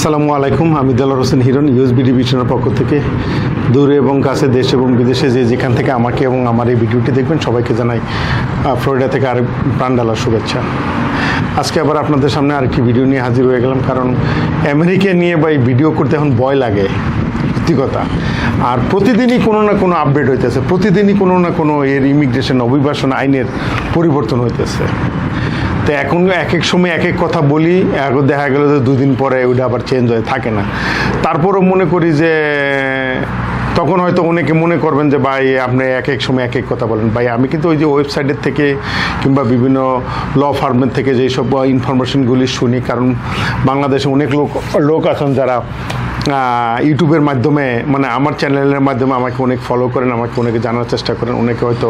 আসসালামু আলাইকুম। আমি দেলার হোসেন হিরন ইউএসবি ডিভিশনের পক্ষ থেকে। দূরে এবং কাছে দেশ এবং বিদেশে যে যেখান থেকে আমাকে এবং আমার এই ভিডিওটি দেখবেন, সবাইকে জানাই ফ্লোরিডা থেকে আর প্রাণ ডালার শুভেচ্ছা। আজকে আবার আপনাদের সামনে আরেকটি ভিডিও নিয়ে হাজির হয়ে গেলাম, কারণ আমেরিকা নিয়ে বা এই ভিডিও করতে এখন ভয় লাগে। কথা। আর প্রতিদিনই কোনো না কোনো আপডেট হইতেছে, প্রতিদিনই কোনো না কোনো এর ইমিগ্রেশন অভিবাসন আইনের পরিবর্তন হইতেছে। তো এখন এক এক সময় এক এক কথা বলি, এখন দেখা গেল যে দুদিন পরে ওইটা আবার চেঞ্জ হয়ে থাকে না। তারপরও মনে করি যে, তখন হয়তো অনেকে মনে করবেন যে, ভাই, আপনি এক এক সময় এক এক কথা বলেন। ভাই, আমি কিন্তু ওই যে ওয়েবসাইটের থেকে কিংবা বিভিন্ন ল ফার্মের থেকে যেই সব ইনফরমেশনগুলি শুনি, কারণ বাংলাদেশে অনেক লোক লোক আছেন যারা ইউটিউবের মাধ্যমে মানে আমার চ্যানেলের মাধ্যমে আমাকে অনেক ফলো করেন, আমাকে অনেকে জানার চেষ্টা করেন, অনেকে হয়তো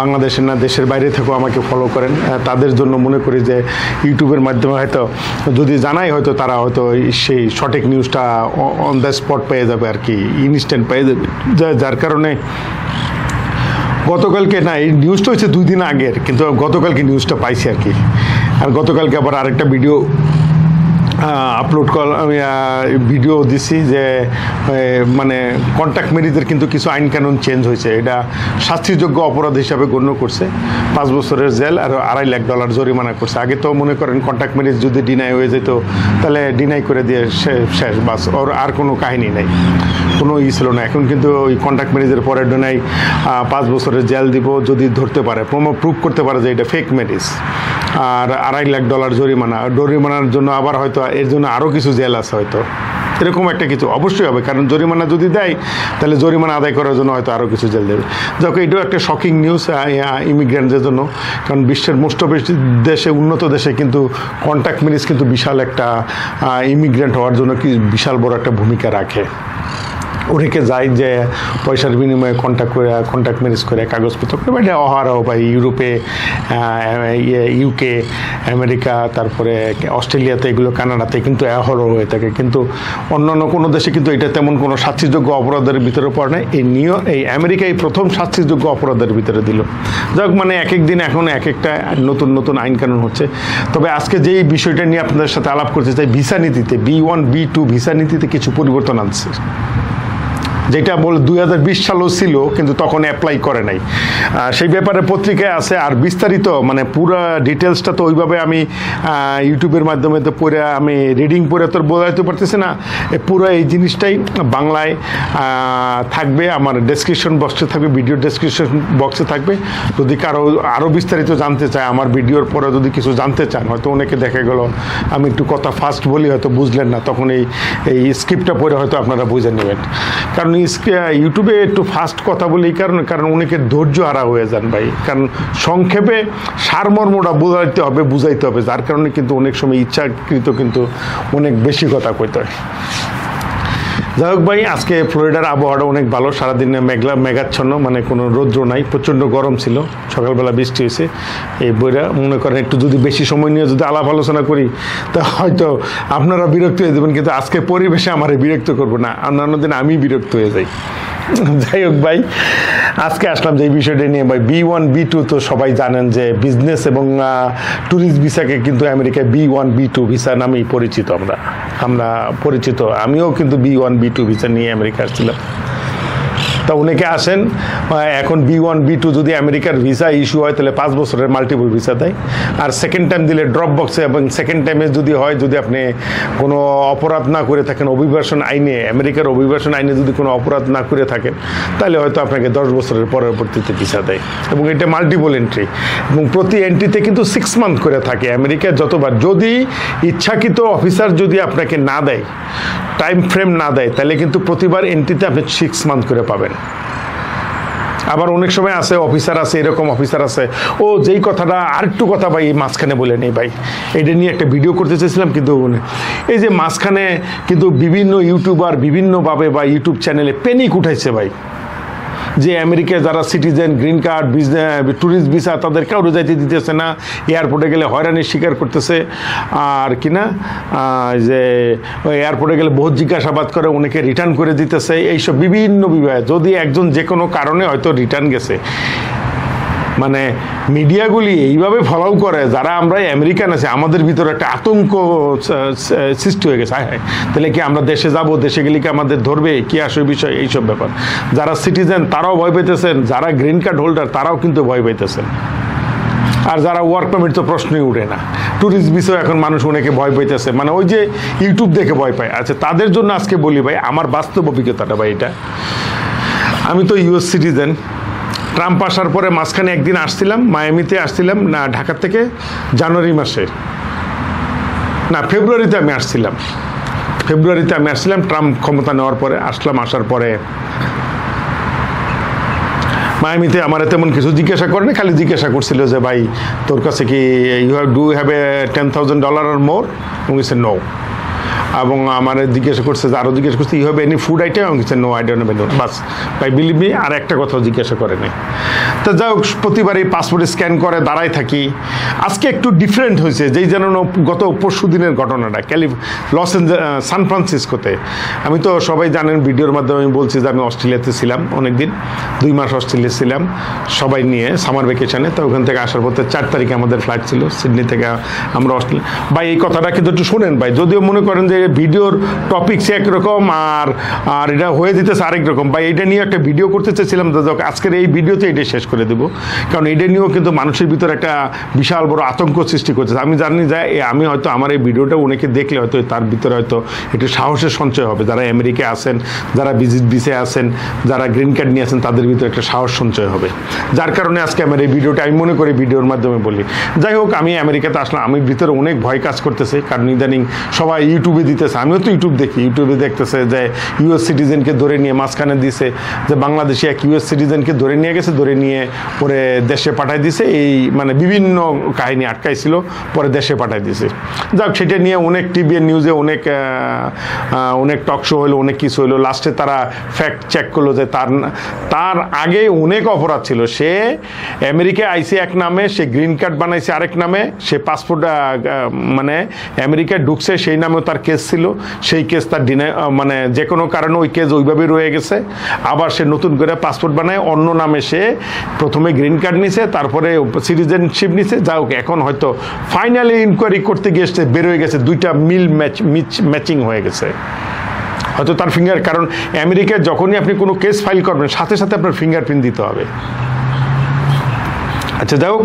বাংলাদেশের না দেশের বাইরে থেকেও আমাকে ফলো করেন। তাদের জন্য মনে করি যে ইউটিউবের মাধ্যমে হয়তো, যদি জানাই হয়তো তারা হয়তো সেই সঠিক নিউজটা অন দ্য স্পট পেয়ে যাবে আর কি ইনস্ট্যান্ট পেয়ে যাবে। যার কারণে গতকালকে না, এই নিউজটা হচ্ছে দুই দিন আগের, কিন্তু গতকালকে নিউজটা পাইছি আর কি। আর গতকালকে আবার আরেকটা ভিডিও আপলোড আমি ভিডিও দিছি যে মানে কন্ট্যাক্ট মেরিজের কিন্তু কিছু আইন কানুন চেঞ্জ হয়েছে। এটা শাস্তিযোগ্য অপরাধ হিসাবে গণ্য করছে। পাঁচ বছরের জেল আর আড়াই লাখ ডলার জরিমানা করছে। আগে তো মনে করেন কন্ট্যাক্ট মেরিজ যদি ডিনাই হয়ে যেত, তাহলে ডিনাই করে দিয়ে শেষ, বাস। ওর আর কোনো কাহিনী নেই। কোনো ই ছিল না। এখন কিন্তু ওই কন্ট্যাক্ট ম্যারেজের পরে ডোনাই পাঁচ বছরের জেল দিব যদি ধরতে পারে। প্রমো প্রুভ করতে পারে যে এটা ফেক ম্যারেজ আর আড়াই লাখ ডলার জরিমানা। জরিমানার জন্য আবার হয়তো এর জন্য আরও কিছু জেল আছে হয়তো। এরকম একটা কিছু অবশ্যই হবে, কারণ জরিমানা যদি দেয়, তাহলে জরিমানা আদায় করার জন্য হয়তো আরও কিছু জেল দেবে। যাক, এটাও একটা শকিং নিউজ ইমিগ্রেন্টদের জন্য, কারণ বিশ্বের মোস্ট অফ দেশে, উন্নত দেশে কিন্তু কন্ট্যাক্ট ম্যারেজ কিন্তু বিশাল একটা ইমিগ্রেন্ট হওয়ার জন্য কি বিশাল বড় একটা ভূমিকা রাখে। অনেকে যায় যে পয়সার বিনিময়ে কন্ট্যাক্ট করে কন্ট্যাক্ট ম্যারেজ করে, কাগজপত্র করে, বা অহারও বা ইউরোপে ইউকে আমেরিকা, তারপরে অস্ট্রেলিয়াতে এগুলো, কানাডাতে কিন্তু অহরহ হয়ে থাকে। কিন্তু অন্যান্য কোনো দেশে কিন্তু এটা তেমন কোনো শাস্তিযোগ্য অপরাধের ভিতরে পড়ে না এই নিয় এই আমেরিকায় প্রথম শাস্তিযোগ্য অপরাধের ভিতরে দিল। যাক মানে এক এক দিন এখন এক একটা নতুন নতুন আইন কানুন হচ্ছে। তবে আজকে যেই বিষয়টা নিয়ে আপনাদের সাথে আলাপ করতে চাই, ভিসা নীতিতে, B one, B two visa নীতিতে কিছু পরিবর্তন আনছে। যেটা বল দুই হাজার বিশ সালও ছিল, কিন্তু তখন অ্যাপ্লাই করে নাই। সেই ব্যাপারে পত্রিকায় আছে, আর বিস্তারিত মানে পুরো ডিটেলসটা তো ওইভাবে আমি ইউটিউবের মাধ্যমে তো পড়ে আমি রিডিং পড়ে তো বোঝাইতে পারতেছি না। পুরো এই জিনিসটাই বাংলায় থাকবে, আমার ডেসক্রিপশন বক্সে থাকবে ভিডিও ডেসক্রিপশন বক্সে থাকবে। যদি কারও আরও বিস্তারিত জানতে চায়, আমার ভিডিওর পরে যদি কিছু জানতে চান, হয়তো অনেকে দেখা গেল, আমি একটু কথা ফাস্ট বলি, হয়তো বুঝলেন না, তখন এই এই স্ক্রিপ্টটা পড়ে হয়তো আপনারা বুঝে নেবেন। কারণ ইস- ইউটিউবে একটু ফাস্ট কথা বলি কারণে কারণ অনেকে ধৈর্য হারা হয়ে যান ভাই। কারণ সংক্ষেপে সারমর্মটা বোঝাইতে হবে, বুঝাইতে হবে, যার কারণে কিন্তু অনেক সময় ইচ্ছাকৃত কিন্তু অনেক বেশি কথা কইতে হয়। যাই হোক ভাই, আজকে ফ্লোরিডার আবহাওয়াটা অনেক ভালো। সারাদিনে মেঘলা, মেঘাচ্ছন্ন মানে কোনো রৌদ্র নাই। প্রচণ্ড গরম ছিল। সকালবেলা বৃষ্টি হয়েছে। এই বইটা মনে করেন একটু যদি বেশি সময় নিয়ে যদি আলাপ আলোচনা করি, তা হয়তো আপনারা বিরক্ত হয়ে যাবেন, কিন্তু আজকে পরিবেশে আমার বিরক্ত করব না। অন্যান্য দিন আমি বিরক্ত হয়ে যাই। যাই হোক ভাই, আজকে আসলাম যে এই বিষয়টা নিয়ে। ভাই বি ওয়ান বি টু তো সবাই জানেন যে বিজনেস এবং ট্যুরিস্ট ভিসাকে কিন্তু আমেরিকায় B one B two visa নামেই পরিচিত আমরা। আমরা পরিচিত, আমিও কিন্তু B one B two visa নিয়ে আমেরিকা আসছিলাম। তা অনেকে আসেন এখন বি ওয়ান বি টু যদি আমেরিকার ভিসা ইস্যু হয়, তাহলে পাঁচ বছরের মাল্টিপল ভিসা দেয়। আর সেকেন্ড টাইম দিলে ড্রপ বক্সে এবং সেকেন্ড টাইমে যদি হয়, যদি আপনি কোনো অপরাধ না করে থাকেন, অভিবাসন আইনে, আমেরিকার অভিবাসন আইনে যদি কোনো অপরাধ না করে থাকেন, তাহলে হয়তো আপনাকে দশ বছরের পরবর্তীতে ভিসা দেয়। এবং এটা মাল্টিপল এন্ট্রি এবং প্রতি এন্ট্রিতে কিন্তু সিক্স মান্থ করে থাকে আমেরিকায় যতবার। যদি ইচ্ছাকৃত অফিসার যদি আপনাকে না দেয় টাইম ফ্রেম না দেয়, তাহলে কিন্তু প্রতিবার এন্ট্রিতে আপনি সিক্স মান্থ করে পাবেন। আবার অনেক সময় আছে অফিসার আছে, এরকম অফিসার আছে। ও যেই কথাটা আরেকটু কথা ভাই মাঝখানে বলে নেই ভাই। এটা নিয়ে একটা ভিডিও করতে চেয়েছিলাম, কিন্তু এই যে মাঝখানে কিন্তু বিভিন্ন ইউটিউবার বিভিন্নভাবে বা ইউটিউব চ্যানেলে পেনিক উঠাইছে ভাই। যে আমেরিকায় যারা citizen green card tourist visa তাদের কাউরে যাইতে দিতেছে না এয়ারপোর্টে গেলে হয়রানির শিকার করতেছে। আর কি না? যে এয়ারপোর্টে গেলে বহুত জিজ্ঞাসাবাদ করে, অনেকে রিটার্ন করে দিতেছে। এইসব বিভিন্ন বিভাগে যদি একজন যে কোনো কারণে হয়তো রিটার্ন গেছে। মানে মিডিয়াগুলি এইভাবে ফলো করে, যারা আমরা আমেরিকান আছে, আমাদের ভিতরে একটা আতঙ্ক সৃষ্টি হয়ে গেছে। হায় তাহলে কি আমরা দেশে যাব? দেশে গেলে কি আমাদের ধরবে? কি আসবে বিষয়? এইসব ব্যাপার। যারা সিটিজেন তারাও ভয় পেতেছেন যারা গ্রিন কার্ড হোল্ডার তারাও কিন্তু ভয় পেতেছেন আর যারা ওয়ার্ক পারমিট তো প্রশ্নই উঠে না। ট্যুরিস্ট বিষয় এখন মানুষ অনেকে ভয় পাইতেছে। মানে ওই যে ইউটিউব দেখে ভয় পায়। আচ্ছা তাদের জন্য আজকে বলি ভাই, আমার বাস্তব অভিজ্ঞতাটা ভাই এটা। আমি তো ইউএস সিটিজেন ট্রাম্প আসার পরে মাঝখানে একদিন আসছিলাম, মায়ামিতে আসছিলাম, না ঢাকা থেকে জানুয়ারি মাসে। না, ফেব্রুয়ারিতে আমি আসছিলাম। ফেব্রুয়ারিতে আমি আসছিলাম, ট্রাম্প ক্ষমতা নেওয়ার পরে আসলাম, আসার পরে। মায়ামিতে আমার তেমন কিছু জিজ্ঞাসা করেনি খালি জিজ্ঞাসা করছিল যে, ভাই, তোর কাছে কি you have do have a ten thousand dollar or more এবং সে নো এবং আমার জিজ্ঞাসা করছে যে আরও জিজ্ঞাসা করছে you have any food item আমি কিছু নো আই ডোন্ট হ্যাভ বাস, ভাই বিলিভ মি আর একটা কথাও জিজ্ঞাসা করে নাই। তো যাই হোক, প্রতিবারই পাসপোর্ট স্ক্যান করে, দাঁড়ায় থাকি। আজকে একটু ডিফারেন্ট হয়েছে, যেই যেন গত পরশু দিনের ঘটনাটা, ক্যালিফ, লস সান ফ্রান্সিসকোতে। আমি তো সবাই জানেন, ভিডিওর মাধ্যমে আমি বলছি যে, আমি অস্ট্রেলিয়াতে ছিলাম অনেক দিন দুই মাস অস্ট্রেলিয়া ছিলাম, সবাই নিয়ে সামার ভ্যাকেশনে তো ওখান থেকে আসার পথে চার তারিখে আমাদের ফ্লাইট ছিল, সিডনি থেকে আমরা অস্ট্রেলিয়া ভাই, এই কথাটা কিন্তু একটু শোনেন, ভাই, যদিও মনে করেন যে ভিডিওর টপিকস একরকম আর আর এটা হয়ে দিতেছে আরেক রকম। ভাই, এটা নিয়ে একটা ভিডিও করতে চেয়েছিলাম যাক, আজকের এই ভিডিওতে এটা শেষ করে দেবো। কারণ এটা নিয়েও কিন্তু মানুষের ভিতরে একটা বিশাল বড় আতঙ্ক সৃষ্টি করতেছে আমি জানি যে আমি হয়তো আমার এই ভিডিওটা অনেকে দেখলে হয়তো তার ভিতরে হয়তো একটু সাহসের সঞ্চয় হবে। যারা আমেরিকায় আছেন, যারা ভিজিট ভিসে আছেন, যারা গ্রিন কার্ড নিয়ে আছেন, তাদের ভিতরে একটা সাহস সঞ্চয় হবে। যার কারণে আজকে আমার এই ভিডিওটা আমি মনে করি ভিডিওর মাধ্যমে বলি। যাই হোক, আমি আমেরিকাতে আসলাম। আমি ভিতরে অনেক ভয় কাজ করতেছে। কারণ ইদানিং সবাই ইউটিউবে দিতেছে। আমিও তো ইউটিউব দেখি। ইউটিউবে দেখতেছে যে ইউএস সিটিজেনকে ধরে নিয়ে মাঝখানে দিছে, যে বাংলাদেশি এক ইউএস সিটিজেনকে ধরে নিয়ে গেছে, ধরে নিয়ে পরে দেশে পাঠাই দিছে। এই মানে বিভিন্ন কাহিনী আটকাইছিল, পরে দেশে পাঠাই দিছে। যাক, সেটা নিয়ে অনেক টিভি নিউজে অনেক অনেক টক শো হলো অনেক কিছু হলো লাস্টে তারা ফ্যাক্ট চেক করল যে তার তার আগে অনেক অপরাধ ছিল। সে আমেরিকায় আইসি এক নামে, সে গ্রিন কার্ড বানাইছে আরেক নামে, সে পাসপোর্ট মানে আমেরিকায় ঢুকছে, সেই নামেও তার কেস ছিল, সেই কেস তার ডিনে মানে যে কোনো কারণে ওই কেস ওইভাবেই রয়ে গেছে। আবার সে নতুন করে পাসপোর্ট বানায়, অন্য নামে সে প্রথমে গ্রিন কার্ড নিছে, তারপরে সিটিজেনশিপ নিছে। যা হোক, এখন হয়তো ফাইনালি ইনকোয়ারি করতে গিয়ে সে বেরোয় গেছে, দুইটা মিল ম্যাচ মিচ ম্যাচিং হয়ে গেছে। হয়তো তার ফিঙ্গার কারণ আমেরিকায় যখনই আপনি কোনো কেস ফাইল করবেন, সাথে সাথে আপনার ফিঙ্গারপ্রিন্ট দিতে হবে। আচ্ছা যাই হোক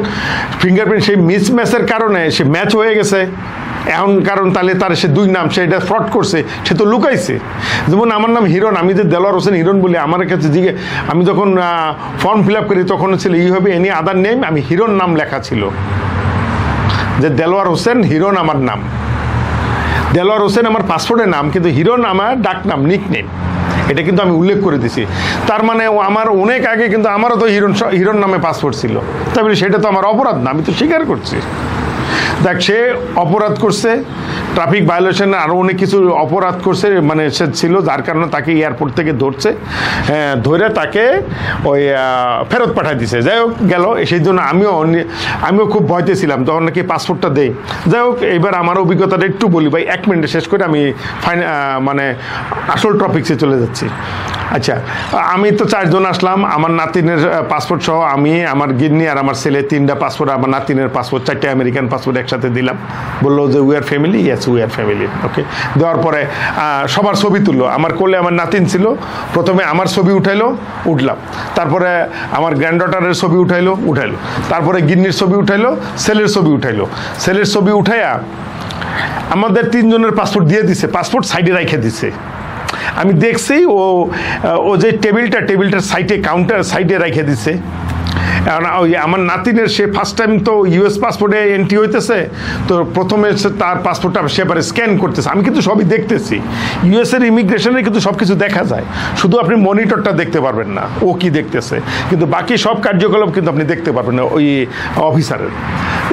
ফিঙ্গারপ্রিন্ট সেই মিস ম্যাচের কারণে সে ম্যাচ হয়ে গেছে। এখন কারণ তাহলে তার সে দুই নাম, সে এটা ফ্রড করছে, সে তো লুকাইছে। যেমন আমার নাম হিরণ, আমি যে দেলোয়ার হোসেন হিরণ বলি, আমার কাছে জিগে, আমি যখন ফর্ম ফিল আপ করি, তখন ছিল ই হবে এনি আদার নেম আমি হিরণ নাম লেখা ছিল। যে দেলোয়ার হোসেন, হিরণ আমার নাম। দেলোয়ার হোসেন আমার পাসপোর্টের নাম, কিন্তু হিরণ আমার ডাক নাম নিক নেম এটা কিন্তু আমি উল্লেখ করে দিছি। তার মানে আমার অনেক আগে কিন্তু আমারও তো হিরণ হিরণ নামে পাসপোর্ট ছিল। বলি সেটা তো আমার অপরাধ না, আমি তো স্বীকার করছি। দেখ সে অপরাধ করছে ট্রাফিক ভায়োলেশন আরও অনেক কিছু অপরাধ করছে মানে সে ছিল যার কারণে তাকে এয়ারপোর্ট থেকে ধরছে হ্যাঁ, ধরে তাকে ওই ফেরত পাঠাই দিছে। যাই হোক গেল সেই জন্য আমিও আমিও খুব ভয়তে ছিলাম তখন নাকি পাসপোর্টটা দেই। যাই হোক এবার আমার অভিজ্ঞতাটা একটু বলি ভাই এক মিনিটে শেষ করে আমি ফাইন মানে আসল টপিক্সে চলে যাচ্ছি। আচ্ছা আমি তো চারজন আসলাম আমার নাতিনের পাসপোর্ট সহ আমি আমার গিন্নি আর আমার ছেলে তিনটা পাসপোর্ট আমার নাতিনের পাসপোর্ট চারটে আমেরিকান পাসপোর্ট একসাথে দিলাম। বলল যে we are family yes we are family okay দেওয়ার পরে সবার ছবি তুললো। আমার কোলে আমার নাতিন ছিল। প্রথমে আমার ছবি উঠাইলো, উঠলাম। তারপরে আমার গ্র্যান্ডডটারের ছবি উঠাইলো উঠাইলো। তারপরে গিন্নির ছবি উঠাইলো, ছেলের ছবি উঠাইলো। ছেলের ছবি উঠাইয়া আমাদের তিনজনের পাসপোর্ট দিয়ে দিছে। পাসপোর্ট সাইডে রেখে দিছে। আমি দেখছি ও ও যে টেবিলটা, টেবিলটার সাইডে কাউন্টার সাইডে রেখে দিছে। ওই আমার নাতিনের সে ফার্স্ট টাইম তো ইউএস পাসপোর্টে এন্ট্রি হইতেছে, তো প্রথমে তার পাসপোর্টটা সে এবারে স্ক্যান করতেছে। আমি কিন্তু সবই দেখতেছি। ইউএসের ইমিগ্রেশনে কিন্তু সব কিছু দেখা যায়। শুধু আপনি মনিটরটা দেখতে পারবেন না, ও কি দেখতেছে। কিন্তু বাকি সব কার্যকলাপ কিন্তু আপনি দেখতে পারবেন না, ওই অফিসারের।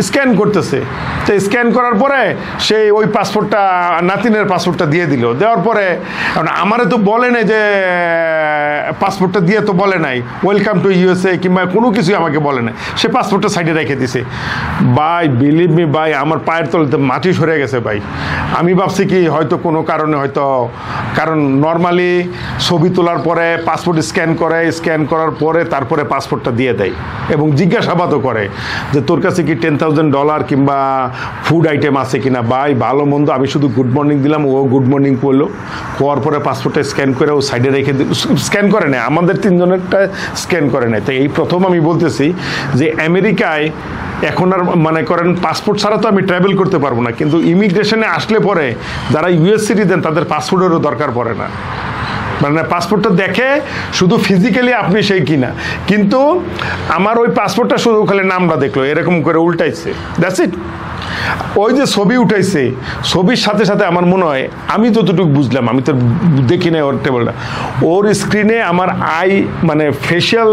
স্ক্যান করতেছে। তো স্ক্যান করার পরে সে ওই পাসপোর্টটা নাতিনের পাসপোর্টটা দিয়ে দিল। দেওয়ার পরে আমারে তো বলে নাই যে পাসপোর্টটা দিয়ে তো বলে নাই। ওয়েলকাম টু ইউএসএ কিংবা কোনো কিছু আমাকে বলে না। সে পাসপোর্টটা সাইডে রেখে দিছে। ভাই বিলিভ মি ভাই, আমার পায়ের তলতে মাটি সরে গেছে, ভাই। আমি ভাবছি কি, হয়তো কোনো কারণে হয়তো, কারণ নর্মালি ছবি তোলার পরে পাসপোর্ট স্ক্যান করে স্ক্যান করার পরে তারপরে পাসপোর্টটা দিয়ে দেয় এবং জিজ্ঞাসাবাদও করে যে তোর কাছে কি টেন থাউজেন্ড ডলার কিংবা ফুড আইটেম আছে কিনা? ভাই, ভালো মন্দ, আমি শুধু গুড মর্নিং দিলাম, ও গুড মর্নিং করল। হওয়ার পরে পাসপোর্টটা স্ক্যান করে ও সাইডে রেখে স্ক্যান করে নেয়। আমাদের তিনজনেরটা স্ক্যান করে নেয়। তাই এই প্রথম আমি বলতেছি যে আমেরিকায় এখন আর মনে করেন পাসপোর্ট ছাড়া তো আমি ট্রাভেল করতে পারব না। কিন্তু ইমিগ্রেশনে আসলে পরে যারা ইউএস সিটিজেন তাদের পাসপোর্টেরও দরকার পড়ে না। মানে পাসপোর্টটা দেখে শুধু ফিজিক্যালি আপনি সেই কিনা। কিন্তু আমার ওই পাসপোর্টটা শুধু খালি নামটা দেখল, এরকম করে উল্টাইছে। দ্যাটস ইট ওই যে ছবি উঠাইছে, ছবির সাথে সাথে আমার মনে হয়, আমি যতটুকু বুঝলাম, আমি তো দেখি নাই ওর টেবলটা ওর স্ক্রিনে আমার আই মানে ফেশিয়াল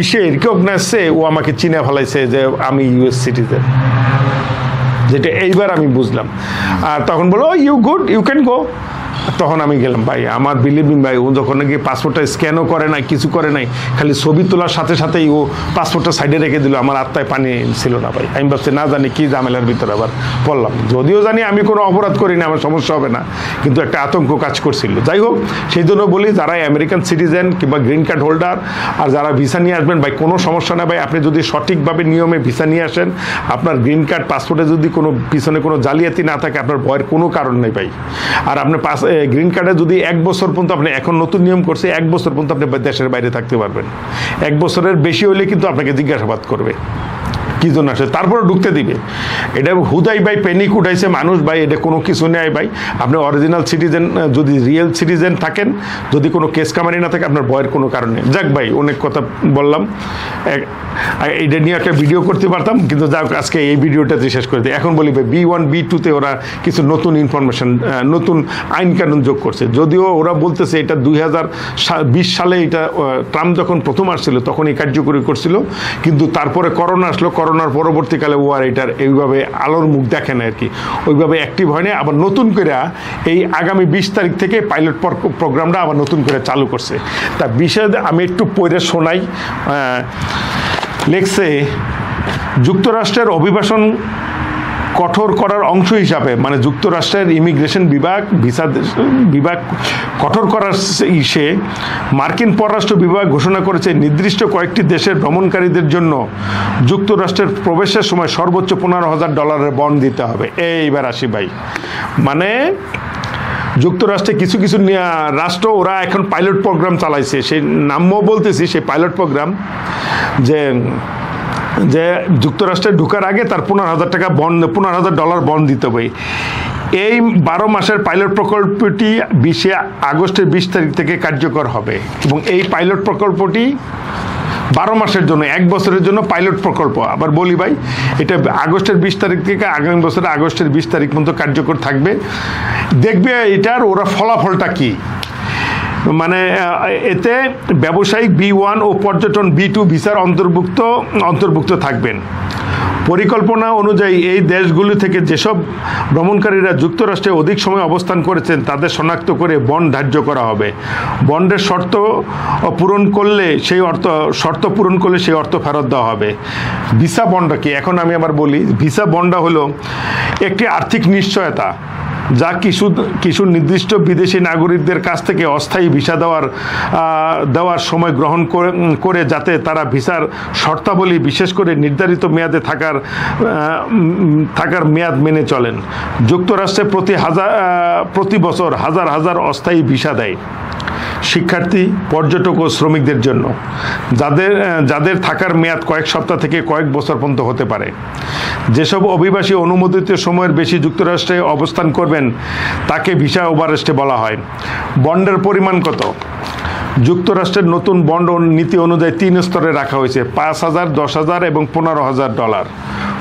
ইসে রিকগনাইজছে ও আমাকে চিনে ফেলাইছে যে আমি ইউএস সিটিজেন যেটা এইবার আমি বুঝলাম। আর তখন বলো you good you can go তখন আমি গেলাম, ভাই, আমার বিলিভ ভাই, ও যখন নাকি পাসপোর্টটা স্ক্যানও করে নাই, কিছু করে নাই, খালি ছবি তোলার সাথে সাথেই ও পাসপোর্টটা সাইডে রেখে দিল, আমার আত্মায় পানি ছিল না ভাই। আমি ভাবছি, না জানি কি ঝামেলার ভিতরে আবার পড়লাম। যদিও জানি আমি কোনো অপরাধ করি না, আমার সমস্যা হবে না, কিন্তু একটা আতঙ্ক কাজ করছিল। যাই হোক, সেই জন্য বলি, যারা আমেরিকান সিটিজেন কিংবা গ্রিন কার্ড হোল্ডার আর যারা ভিসা নিয়ে আসবেন, ভাই, কোনো সমস্যা না ভাই। আপনি যদি সঠিকভাবে নিয়মে ভিসা নিয়ে আসেন, আপনার গ্রিন কার্ড পাসপোর্টে যদি কোনো পিছনে কোনো জালিয়াতি না থাকে, আপনার ভয়ের কোনো কারণ নেই ভাই। আর আপনার পাস গ্রিন কার্ডে যদি এক বছর পর্যন্ত আপনি এখন নতুন নিয়ম করছে, এক বছর পর্যন্ত আপনি দেশের বাইরে থাকতে পারবেন। এক বছরের বেশি হলে কিন্তু আপনাকে জিজ্ঞাসাবাদ করবে। কি জন্য আসে? তারপরে ঢুকতে দিবে। এটা হুদাই ভাই প্যানিক উঠাইছে, মানুষ ভাই, এটা কোনো কিছু নেয় ভাই। আপনি অরিজিনাল সিটিজেন যদি রিয়েল সিটিজেন থাকেন, যদি কোনো কেস কামারি না থাকে, আপনার ভয়ের কোনো কারণ যাক ভাই, অনেক কথা বললাম। এইটা নিয়ে একটা ভিডিও করতে পারতাম, কিন্তু যাক আজকে এই ভিডিওটাতে শেষ করে দিই। এখন বলি ভাই বি ওয়ান বি টুতে ওরা কিছু নতুন ইনফরমেশন নতুন আইন কানুন যোগ করছে। যদিও ওরা বলতেছে এটা দুই হাজার বিশ সালে এটা ট্রাম্প যখন প্রথম আসছিল তখন এই কার্যকরী করছিল। কিন্তু তারপরে করোনা আসলো করোনার পরবর্তীকালে ও আর এটার এইভাবে আলোর মুখ দেখে না আর কি। ওইভাবে অ্যাক্টিভ হয়নি আবার নতুন করে এই আগামী বিশ তারিখ থেকে পাইলট প্রোগ্রামটা আবার নতুন করে চালু করছে। তা বিশেষ আমি একটু পরে শোনাই লেখছে, যুক্তরাষ্ট্রের অভিবাসন কঠোর করার অংশ হিসাবে মানে যুক্তরাষ্ট্রের ইমিগ্রেশন বিভাগ, ভিসা বিভাগ কঠোর করার ইসে মার্কিন পররাষ্ট্র বিভাগ ঘোষণা করেছে, নির্দিষ্ট কয়েকটি দেশের ভ্রমণকারীদের জন্য যুক্তরাষ্ট্রের প্রবেশের সময় সর্বোচ্চ পনেরো হাজার ডলারের বন্ড দিতে হবে। এইবার আসি ভাই। মানে যুক্তরাষ্ট্রে কিছু কিছু রাষ্ট্র, ওরা এখন পাইলট প্রোগ্রাম চালাইছে। সেই নামও বলতেছি, সেই পাইলট প্রোগ্রাম যে যে যুক্তরাষ্ট্রে ঢুকার আগে তার পনেরো হাজার টাকা বন্ড, পনেরো হাজার ডলার বন্ড দিতে হবে। এই বারো মাসের পাইলট প্রকল্পটি বিশে আগস্টের বিশ তারিখ থেকে কার্যকর হবে এবং এই পাইলট প্রকল্পটি বারো মাসের জন্য, এক বছরের জন্য পাইলট প্রকল্প। আবার বলি ভাই, এটা আগস্টের বিশ তারিখ থেকে আগামী বছরের আগস্টের বিশ তারিখ পর্যন্ত কার্যকর থাকবে। দেখবে এটার ওরা ফলাফলটা কী? মানে এতে ব্যবসায়িক বি ওয়ান ও পর্যটন বি টু ভিসার অন্তর্ভুক্ত অন্তর্ভুক্ত থাকবেন। পরিকল্পনা অনুযায়ী এই দেশগুলি থেকে যেসব ভ্রমণকারীরা যুক্তরাষ্ট্রে অধিক সময় অবস্থান করেছেন, তাদের শনাক্ত করে বন্ড ধার্য করা হবে। বন্ডের শর্ত পূরণ করলে সেই অর্থ, শর্ত পূরণ করলে সেই অর্থ ফেরত দেওয়া হবে। ভিসা বন্ডটা কি? এখন আমি আবার বলি, ভিসা বন্ডা হলো একটি আর্থিক নিশ্চয়তা। যা কিছু কিছু নির্দিষ্ট বিদেশি নাগরিকদের কাছ থেকে অস্থায়ী ভিসা দেওয়ার দেওয়ার সময় গ্রহণ করে যাতে তারা ভিসার শর্তাবলী বিশেষ করে নির্ধারিত মেয়াদে থাকার থাকার মেয়াদ মেনে চলেন। যুক্তরাষ্ট্রে প্রতি হাজার প্রতি বছর হাজার হাজার অস্থায়ী ভিসা দেয়। শিক্ষার্থী, পর্যটক ও শ্রমিকদের জন্য। যাদের যাদের থাকার মেয়াদ কয়েক সপ্তাহ থেকে কয়েক বছর পর্যন্ত হতে পারে। যেসব অভিবাসী অনুমোদিত সময়ের বেশি যুক্তরাষ্ট্রে অবস্থান করবেন, তাকে ভিসা ওভারেস্টে বলা হয়। বন্ডের পরিমাণ কত? যুক্তরাষ্ট্রের নতুন বন্ড নীতি অনুযায়ী তিন স্তরে রাখা হয়েছে, পাঁচ হাজার, দশ হাজার এবং পনেরো হাজার ডলার।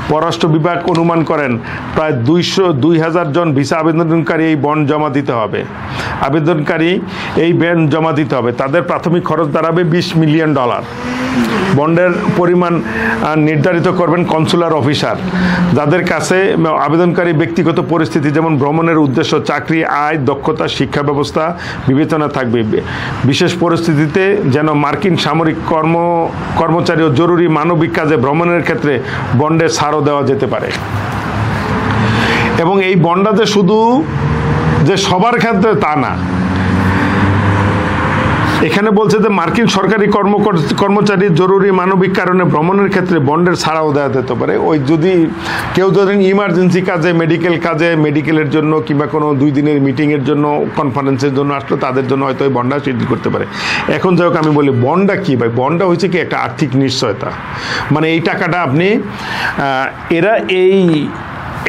পররাষ্ট্র বিভাগ অনুমান করেন, প্রায় দুইশো দুই হাজার জন ভিসা আবেদনকারী এই বন্ড জমা দিতে হবে। আবেদনকারী এই বন্ড জমা দিতে হবে। তাদের প্রাথমিক খরচ দাঁড়াবে বিশ মিলিয়ন ডলার। বন্ডের পরিমাণ নির্ধারিত করবেন কনসুলার অফিসার। যাদের কাছে আবেদনকারী ব্যক্তিগত পরিস্থিতি যেমন ভ্রমণের উদ্দেশ্য, চাকরি, আয়, দক্ষতা, শিক্ষা ব্যবস্থা, বিবেচনা থাকবে। বিশেষ পরিস্থিতিতে যেন মার্কিন সামরিক কর্ম, কর্মচারী ও জরুরি মানবিক কাজে ভ্রমণের ক্ষেত্রে বন্ডে ছাড়ও দেওয়া যেতে পারে। এবং এই বন্ডাতে শুধু যে সবার ক্ষেত্রে তা না এখানে বলছে যে মার্কিন সরকারি কর্ম কর্মচারী জরুরি মানবিক কারণে ভ্রমণের ক্ষেত্রে বন্ডের ছাড়াও দেওয়া যেতে পারে। ওই যদি কেউ ধরেন ইমার্জেন্সি কাজে মেডিকেল কাজে মেডিকেলের জন্য কিংবা কোনো দুই দিনের মিটিংয়ের জন্য কনফারেন্সের জন্য আসলো, তাদের জন্য হয়তো ওই বন্ডা শিথিল করতে পারে। এখন যাই হোক আমি বলি বন্ডা কী ভাই? বন্ডা হয়েছে কি একটা আর্থিক নিশ্চয়তা। মানে এই টাকাটা আপনি এরা এই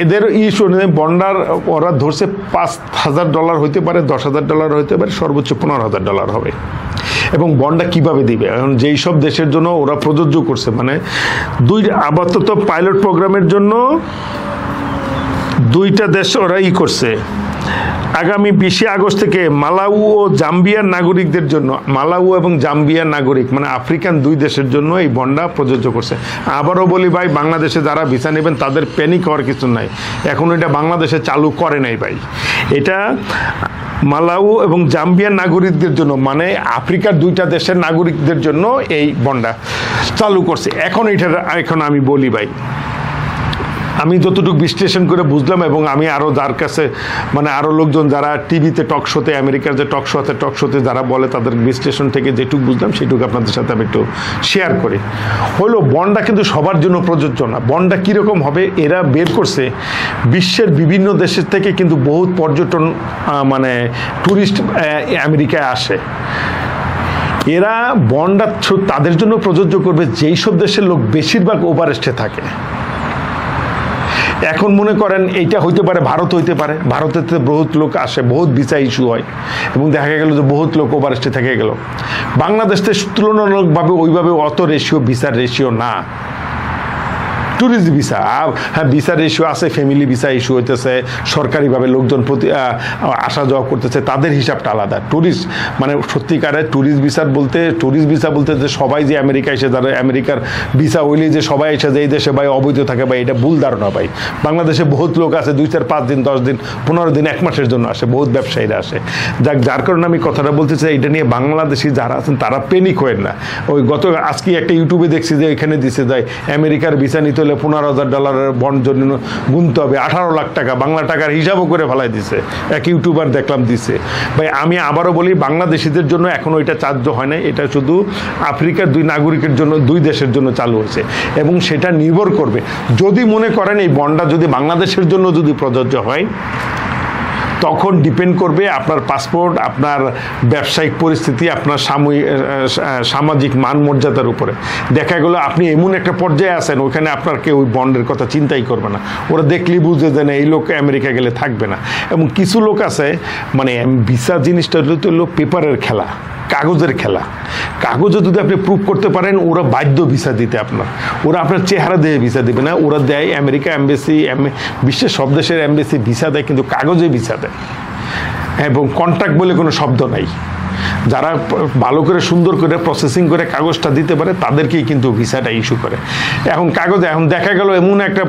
এদের ইস্যু অনুযায়ী বন্ডার, ওরা ধরছে পাঁচ হাজার ডলার হইতে পারে, দশ হাজার ডলার হইতে পারে, সর্বোচ্চ পনেরো হাজার ডলার হবে। এবং বন্ডটা কীভাবে দিবে? এখন যেই সব দেশের জন্য ওরা প্রযোজ্য করছে মানে দুই, আপাতত পাইলট প্রোগ্রামের জন্য দুইটা দেশ ওরা ই করছে। আগামী বিশে আগস্ট থেকে মালাউ ও জাম্বিয়ার নাগরিকদের জন্য, মালাউ এবং জাম্বিয়ার নাগরিক মানে আফ্রিকান দুই দেশের জন্য এই বন্ডা প্রযোজ্য করছে। আবারও বলি ভাই, বাংলাদেশে যারা ভিসা নেবেন, তাদের প্যানিক হওয়ার কিছু নাই। এখন এটা বাংলাদেশে চালু করে নাই ভাই। এটা মালাউ এবং জাম্বিয়ার নাগরিকদের জন্য মানে আফ্রিকার দুইটা দেশের নাগরিকদের জন্য এই বন্ডা চালু করছে। এখন এটা এখন আমি বলি ভাই আমি যতটুকু বিশ্লেষণ করে বুঝলাম এবং আমি আরও যার কাছে মানে আরও লোকজন যারা টিভিতে টক শোতে আমেরিকার যে টক শোতে টক শোতে যারা বলে তাদের বিশ্লেষণ থেকে যেটুকু বুঝলাম সেটুকু আপনাদের সাথে আমি একটু শেয়ার করি। হলো বন্ডটা কিন্তু সবার জন্য প্রযোজ্য না। বন্ডটা কীরকম হবে, এরা বের করছে বিশ্বের বিভিন্ন দেশের থেকে কিন্তু বহুত পর্যটন মানে ট্যুরিস্ট আমেরিকায় আসে। এরা বন্ডা তাদের জন্য প্রযোজ্য করবে যেই সব দেশের লোক বেশিরভাগ ওভারেস্টে থাকে। এখন মনে করেন এইটা হইতে পারে, ভারত হইতে পারে। ভারতের তো বহুত লোক আসে, বহুত ভিসা ইস্যু হয়। এবং দেখা গেল যে বহুত লোক ওভারেস্টে থেকে গেল। বাংলাদেশে তুলনামূলকভাবে ওইভাবে অত রেশিও ভিসার রেশিও না। ট্যুরিস্ট ভিসা হ্যাঁ ভিসার ইস্যু আছে ফ্যামিলি ভিসা ইস্যু হইতেছে, সরকারিভাবে লোকজন প্রতি আসা যাওয়া করতেছে, তাদের হিসাবটা আলাদা। ট্যুরিস্ট মানে সত্যিকারের ট্যুরিস্ট ভিসার বলতে ট্যুরিস্ট ভিসা বলতে যে সবাই যে আমেরিকা এসে যারা আমেরিকার ভিসা হইলে যে সবাই এসে যে এই দেশে ভাই অবৈধ থাকে ভাই, এটা ভুল ধারণা ভাই। বাংলাদেশে বহুত লোক আছে, দুই চার পাঁচ দিন, দশ দিন, পনেরো দিন, এক মাসের জন্য আসে, বহুত ব্যবসায়ীরা আসে। যাক, যার কারণে আমি কথাটা বলতে চাই, এটা নিয়ে বাংলাদেশি যারা আছেন, তারা পেনিক হয়েন না। ওই গত, আজকে একটা ইউটিউবে দেখছি যে এখানে দিছে যায় আমেরিকার ভিসা নিতে হলে পনেরো হাজার ডলারের বন্ড জন্য গুনতে হবে। আঠারো লাখ টাকা, বাংলা টাকার হিসাবও করে ফেলাই দিছে। এক ইউটিউবার দেখলাম দিছে। ভাই, আমি আবারও বলি, বাংলাদেশিদের জন্য এখনও এটা চার্জ হয় না এটা শুধু আফ্রিকার দুই নাগরিকের জন্য, দুই দেশের জন্য চালু হয়েছে। এবং সেটা নির্ভর করবে। যদি মনে করেন এই বন্ডটা যদি বাংলাদেশের জন্য যদি প্রযোজ্য হয় তখন ডিপেন্ড করবে আপনার পাসপোর্ট আপনার ব্যবসায়িক পরিস্থিতি, আপনার সাময়িক সামাজিক মান মর্যাদার উপরে। দেখা গেলো আপনি এমন একটা পর্যায়ে আছেন, ওখানে আপনার কেউ ওই বন্ডের কথা চিন্তাই করবে না। ওরা দেখলেই বুঝে যে না, এই লোক আমেরিকা গেলে থাকবে না। এবং কিছু লোক আছে মানে ভিসা জিনিসটা হলো পেপারের খেলা। কাগজের খেলা। কাগজে যদি আপনি প্রুভ করতে পারেন, ওরা বাধ্য ভিসা দিতে আপনার। ওরা আপনার চেহারা দিয়ে ভিসা দেবে না। ওরা দেয় আমেরিকা এমবেসি বিশ্বের সব দেশের এমবেসি ভিসা দেয়, কিন্তু কাগজে ভিসা দেয়। এবং কন্ট্রাক্ট বলে কোনো শব্দ নাই। যারা ভালো করে, সুন্দর করে প্রসেসিং করে কাগজটা দিতে পারে, তাদেরকেই কিন্তু ভিসাটা ইস্যু করে। এখন কাগজে, এখন দেখা গেল এমন একটা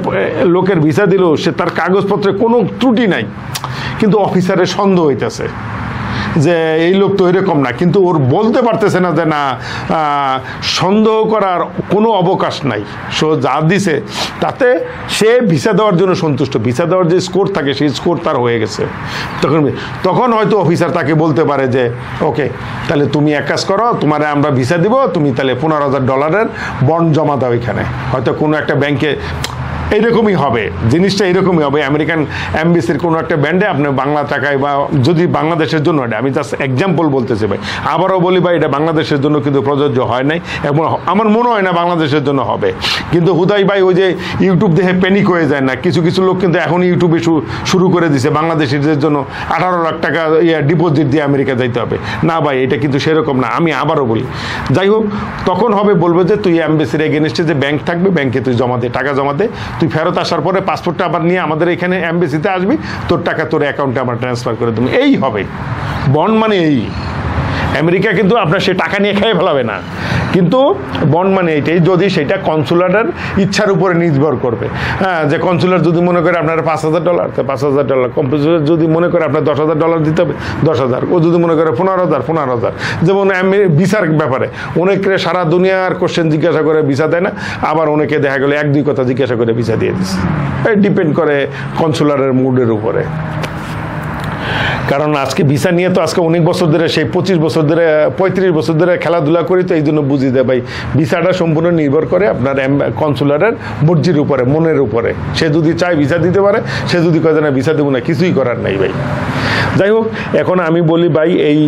লোকের ভিসা দিল, সে তার কাগজপত্রে কোনো ত্রুটি নাই। কিন্তু অফিসারের সন্দেহ হইতেছে। যে এই লোক তো এরকম না, কিন্তু ওর বলতে পারতেছে না যে না সন্দেহ করার কোনো অবকাশ নাই। সো যা দিছে, তাতে সে ভিসা দেওয়ার জন্য সন্তুষ্ট। ভিসা দেওয়ার যে স্কোর থাকে, সেই স্কোর তার হয়ে গেছে। তখন তখন হয়তো অফিসার তাকে বলতে পারে যে, ওকে, তাহলে তুমি এক কাজ করো, তোমার আমরা ভিসা দিব, তুমি তাহলে পনেরো হাজার ডলারের বন্ড জমা দাও এখানে। হয়তো কোনো একটা ব্যাংকে এইরকমই হবে। জিনিসটা এরকমই হবে। আমেরিকান অ্যাম্বাসির কোনো একটা ব্যান্ডে আপনি বাংলা টাকায় বা যদি বাংলাদেশের জন্য, এটা আমি জাস্ট এক্সাম্পল বলতেছি ভাই, আবারও বলি ভাই, এটা বাংলাদেশের জন্য কিন্তু প্রযোজ্য হয় নাই এবং আমার মনে হয় না বাংলাদেশের জন্য হবে। কিন্তু হুদাই ভাই, ওই যে ইউটিউব দেখে প্যানিক হয়ে যায় না। কিছু কিছু লোক কিন্তু এখন ইউটিউবে শুরু করে দিছে বাংলাদেশিদের জন্য আঠারো লাখ টাকা ইয়া ডিপোজিট দিয়ে আমেরিকা যাইতে হবে। না ভাই, এটা কিন্তু সেরকম না, আমি আবারও বলি। যাই হোক, তখন হবে বলবে যে, তুই অ্যাম্বাসির এগেনস্টে যে ব্যাংক থাকবে ব্যাংকে তুই জমা দে, টাকা জমা দে। তুই ফেরত আসার পরে পাসপোর্টটা আবার নিয়ে আমাদের এখানে অ্যাম্বেসিতে আসবি, তোর টাকা তোর অ্যাকাউন্টে আমার ট্রান্সফার করে দেবো। এই হবে। বন্ড মানে এই। আমেরিকা কিন্তু আপনার সে টাকা নিয়ে খেয়ে ফেলাবে না। কিন্তু বন্ড মানে এইটাই, যদি সেটা কনসুলারের ইচ্ছার উপরে নির্ভর করবে। হ্যাঁ যে কনসুলার যদি মনে করে আপনার পাঁচ হাজার ডলার তো পাঁচ হাজার ডলার কম্পিউটার যদি মনে করে আপনার দশ হাজার ডলার দিতে হবে, দশ হাজার। ও যদি মনে করে পনেরো হাজার পনেরো হাজার। যেমন ভিসার ব্যাপারে অনেকে সারা দুনিয়ার কোশ্চেন জিজ্ঞাসা করে ভিসা দেয় না, আবার অনেকে দেখা গেলো এক দুই কথা জিজ্ঞাসা করে ভিসা দিয়ে দিচ্ছে ডিপেন্ড করে কনসুলারের মুডের উপরে। কারণ আজকে ভিসা নিয়ে তো আজকে অনেক বছর ধরে, সেই পঁচিশ বছর ধরে, পঁয়ত্রিশ বছর ধরে খেলাধুলা করি তো এই জন্য বুঝি দেয় ভাই ভিসাটা সম্পূর্ণ নির্ভর করে আপনার কনসুলারের মর্জির উপরে, মনের উপরে। সে যদি চায় ভিসা দিতে পারে, সে যদি কয় না, ভিসা দেবো না, কিছুই করার নাই ভাই। যাই হোক, এখন আমি বলি ভাই, এই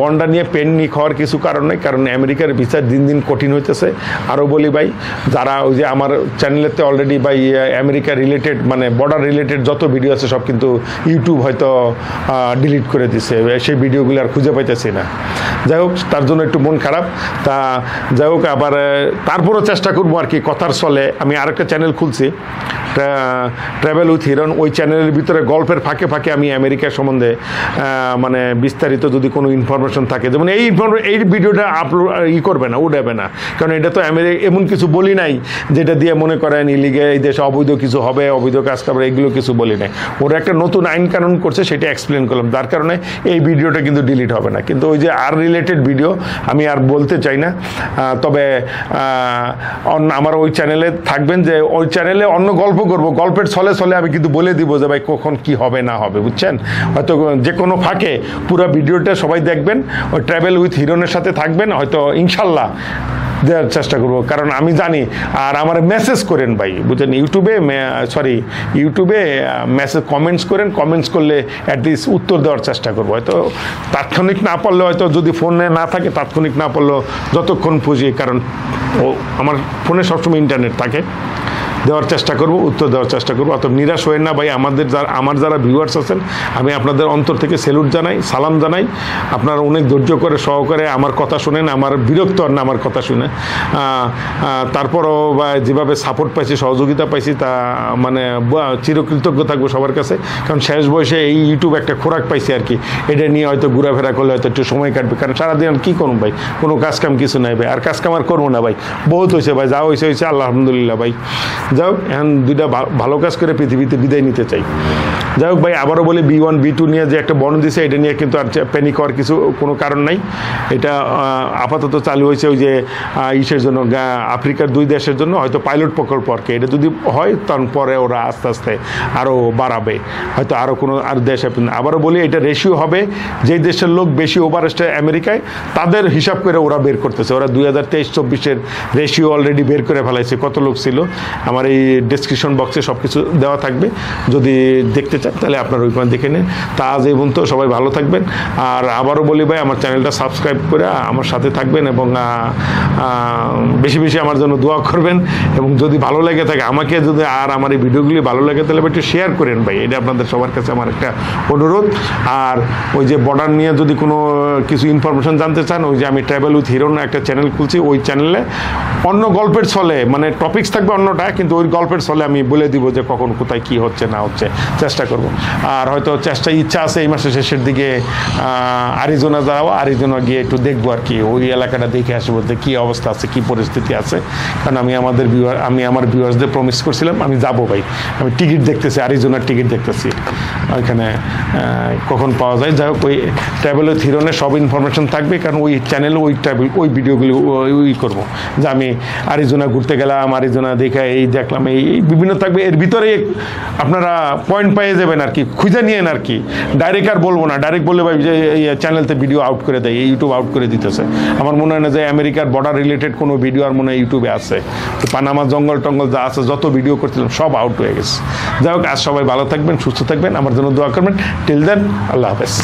বন্ডা নিয়ে পেন নিয়ে খাওয়ার কিছু কারণ নেই, কারণ আমেরিকার ভিসা দিন দিন কঠিন হইতেছে। আরও বলি ভাই, যারা ওই যে আমার চ্যানেলেতে অলরেডি ভাই আমেরিকা রিলেটেড মানে বর্ডার রিলেটেড যত ভিডিও আছে, সব কিন্তু ইউটিউব হয়তো ডিলিট করে দিছে। সেই ভিডিওগুলো আর খুঁজে পাইতেছি না। যাই হোক, তার জন্য একটু মন খারাপ। তা যাই হোক, আবার তারপরও চেষ্টা করব আর কি, কথার চলে। আমি আরেকটা চ্যানেল খুলছি। ট্রাভেল উইথ হিরন ওই চ্যানেলের ভিতরে গল্পের ফাঁকে ফাঁকে আমি আমেরিকা সম্বন্ধে আহ, মানে বিস্তারিত যদি কোনো ইনফরমেশন থাকে যেমন এই ইনফরমেশন এই ভিডিওটা আপলোড ই করবে না উঠাবে না। কারণ এটা তো আমেরিকা এমন কিছু বলি নাই যেটা দিয়ে মনে করেন ইলিগে এই দেশে অবৈধ কিছু হবে অবৈধ কাজ করবে এগুলো কিছু বলি নাই। ওরা একটা নতুন আইন কানুন করছে সেটা এক্সপ্লেন করলাম। যার কারণে এই ভিডিওটা কিন্তু ডিলিট হবে না। কিন্তু ওই যে আর রিলেটেড ভিডিও আমি আর বলতে চাই না। তবে আমার ওই চ্যানেলে থাকবেন যে ওই চ্যানেলে অন্য গল্প করব। গল্পের ছলে ছলে আমি কিন্তু বলে দিব যে ভাই কখন কি হবে না হবে বুঝছেন? হয়তো যে কোনো ফাঁকে পুরো ভিডিওটা সবাই দেখবেন। ওই ট্রাভেল উইথ হিরনের সাথে থাকবেন, হয়তো ইনশাল্লাহ দেওয়ার চেষ্টা করব। কারণ আমি জানি, আর আমার মেসেজ করেন ভাই বুঝলেন ইউটিউবে সরি ইউটিউবে মেসেজ কমেন্টস করেন কমেন্টস করলে অ্যাটলিস্ট উত্তর দেওয়ার চেষ্টা করব। হয়তো তাৎক্ষণিক না পারলে হয়তো যদি ফোনে না থাকে, তাৎক্ষণিক না পারলেও যতক্ষণ পুঁজি, কারণ ও আমার ফোনে সবসময় ইন্টারনেট থাকে। দেওয়ার চেষ্টা করব, উত্তর দেওয়ার চেষ্টা করব। অত নিরাশ হয়ে না ভাই, আমাদের যারা আমার যারা ভিউয়ার্স আছেন, আমি আপনাদের অন্তর থেকে সেলুট জানাই, সালাম জানাই। আপনারা অনেক ধৈর্য করে, সহকারে আমার কথা শুনেন, আমার বিরক্ত হন না আমার কথা শুনে। তারপরও বা যেভাবে সাপোর্ট পাইছি, সহযোগিতা পাইছি, তা মানে চিরকৃতজ্ঞ থাকব সবার কাছে। কারণ শেষ বয়সে এই ইউটিউব একটা খোরাক পাইছি আর কি। এটা নিয়ে হয়তো ঘোরাফেরা করলে হয়তো একটু সময় কাটবে। কারণ সারাদিন আমি কী করুন ভাই? কোনো কাজ কাম কিছু নাই ভাই। আর কাজ কাম আর করব না ভাই। বহুত হয়েছে ভাই, যা হয়েছে হয়েছে আল্লাহ আলহামদুলিল্লাহ ভাই। হোক এখন দুইটা ভালো কাজ করে পৃথিবীতে বিদায় নিতে চাই। যাই হোক ভাই, আবারও বলি বি ওয়ান বি টু নিয়ে যে একটা বর্ণ দিছে, এটা নিয়ে কিন্তু আর প্যানিক হওয়ার কিছু, কোনো কারণ নাই। এটা আপাতত চালু হয়েছে ওই যে ইসের জন্য আফ্রিকার দুই দেশের জন্য, হয়তো পাইলট প্রকল্প আর কি। এটা যদি হয়, তখন পরে ওরা আস্তে আস্তে আরও বাড়াবে। হয়তো আরও কোনো, আর দেশ আবারও বলি, এটা রেশিও হবে, যেই দেশের লোক বেশি ওভার আসছে আমেরিকায়, তাদের হিসাব করে ওরা বের করতেছে। ওরা দুই হাজার তেইশ, চব্বিশের রেশিও অলরেডি বের করে ফেলাইছে। কত লোক ছিল? আমার এই ডিসক্রিপশন বক্সে সব কিছু দেওয়া থাকবে। যদি দেখতে চান তাহলে আপনার ওই পয়েন্ট দেখে নিন। তা আজ এই পর্যন্ত, সবাই ভালো থাকবেন। আর আবারও বলি ভাই, আমার চ্যানেলটা সাবস্ক্রাইব করে আমার সাথে থাকবেন এবং বেশি বেশি আমার জন্য দোয়া করবেন। এবং যদি ভালো লেগে থাকে, আমাকে যদি আর আমার এই ভিডিওগুলি ভালো লাগে, তাহলে একটু শেয়ার করেন ভাই। এটা আপনাদের সবার কাছে আমার একটা অনুরোধ। আর ওই যে বর্ডার নিয়ে যদি কোনো কিছু ইনফরমেশন জানতে চান, ওই যে আমি ট্রাভেল উইথ হিরোন একটা চ্যানেল খুলছি, ওই চ্যানেলে অন্য গল্পের ছলে মানে টপিক্স থাকবে অন্যটা, কিন্তু ওই গল্পের ছলে আমি বলে দিব যে কখন, কোথায়, কি হচ্ছে, না হচ্ছে, চেষ্টা করব। আর হয়তো চেষ্টা ইচ্ছা আছে এই মাসের শেষের দিকে আরিজোনা যাওয়া, আরিজোনা গিয়ে একটু দেখব আর কি। ওই এলাকাটা দেখে আসব যে কী অবস্থা আছে, কী পরিস্থিতি আছে। কারণ আমি আমাদের ভিউয়ার আমি আমার ভিউয়ার্সদের প্রমিস করছিলাম, আমি যাব ভাই। আমি টিকিট দেখতেছি, আরিজোনার টিকিট দেখতেছি। ওইখানে কখন পাওয়া যায়। যাই হোক, ওই ট্রাভেল হিরোনের সব ইনফরমেশন থাকবে, কারণ ওই চ্যানেলে ওই ট্রাভেল ওই ভিডিওগুলো ওই করব। যে আমি আরিজোনা ঘুরতে গেলাম, আরিজোনা দেখে এই দেখলাম, এই বিভিন্ন থাকবে। এর ভিতরে আপনারা পয়েন্ট পেয়ে যাবেন আর কি, খুঁজে নিয়েন আর কি। ডাইরেক্ট আর বলব না ডাইরেক্ট বললে ভাই যে চ্যানেলতে ভিডিও আউট করে দেয় ইউটিউব আউট করে দিতেছে। আমার মনে হয় না যে আমেরিকার বর্ডার রিলেটেড কোনো ভিডিও আর মনে হয় ইউটিউবে আছে। তো পানামা জঙ্গল টঙ্গল যা আছে, যত ভিডিও করছিলাম, সব আউট হয়ে গেছে। যাই হোক, আজ সবাই ভালো থাকবেন, সুস্থ থাকবেন, আমার জন্য দোয়া করবেন। টিল দেন আল্লাহ হাফেজ।